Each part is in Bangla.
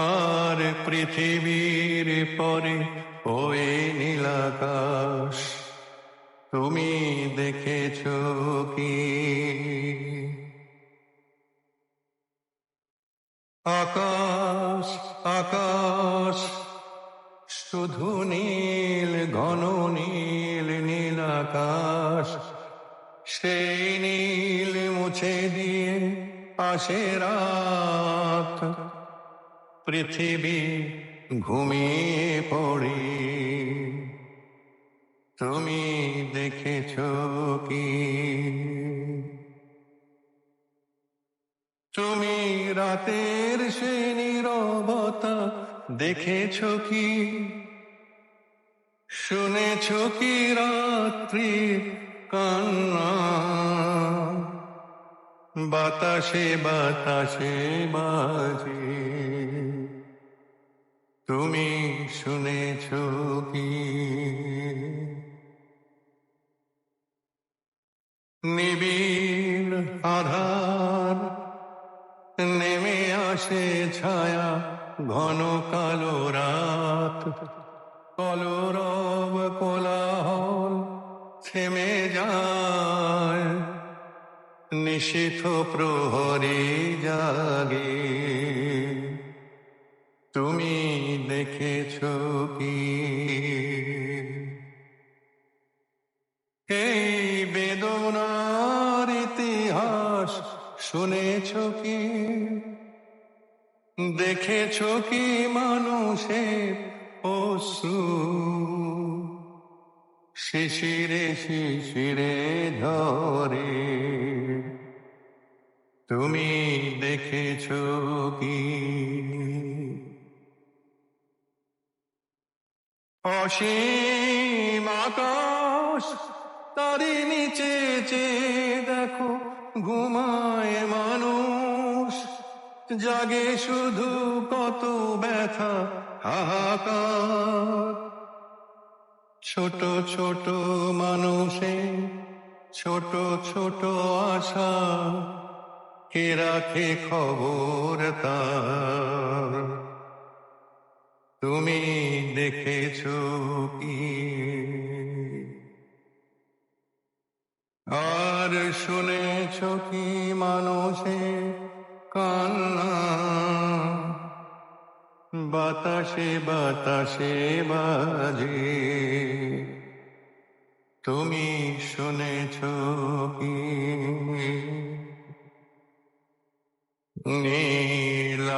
আর পৃথিবীর পরে ওই নীল আকাশ, তুমি দেখেছ কি? আকাশ আকাশ, শুধু নীল, ঘন নীল নীল আকাশ, সেই নীল মুছে দিয়ে আসে রাত। পৃথিবী ঘুমিয়ে পড়ে। তুমি দেখেছ কি? তুমি রাতের সে নীরবতা দেখেছ কি? শুনেছ কি রাত্রি কান্না? বাতাসে বাতাসে বাজে। তুমি শুনেছ কি? নিবিড় আধার, নেমে আসে ছায়া, ঘন কালো রাত। কলরব কোলাহল থেমে যায়, নিষিদ্ধ প্রহরী জাগে। তুমি দেখেছ কি? এই বেদনার ইতিহাস শুনেছ কি? দেখেছ কি মানুষের অশ্রু? শিশিরে শিশিরে ধরে। তুমি দেখেছ কি? অসীম আকাশ তারি নিচে চেয়ে দেখো ঘুমায় মানুষ, জাগে শুধু কত ব্যথা, হাহাকার। ছোট ছোট মানুষে, ছোট ছোট আশা, কে রাখে খবর তার? তুমি দেখেছ কি? আর শুনেছ কি মানুষের কান্না? বাতাসে বাতাসে বাজে। তুমি শুনেছ কি?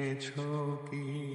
দেখেছ কি?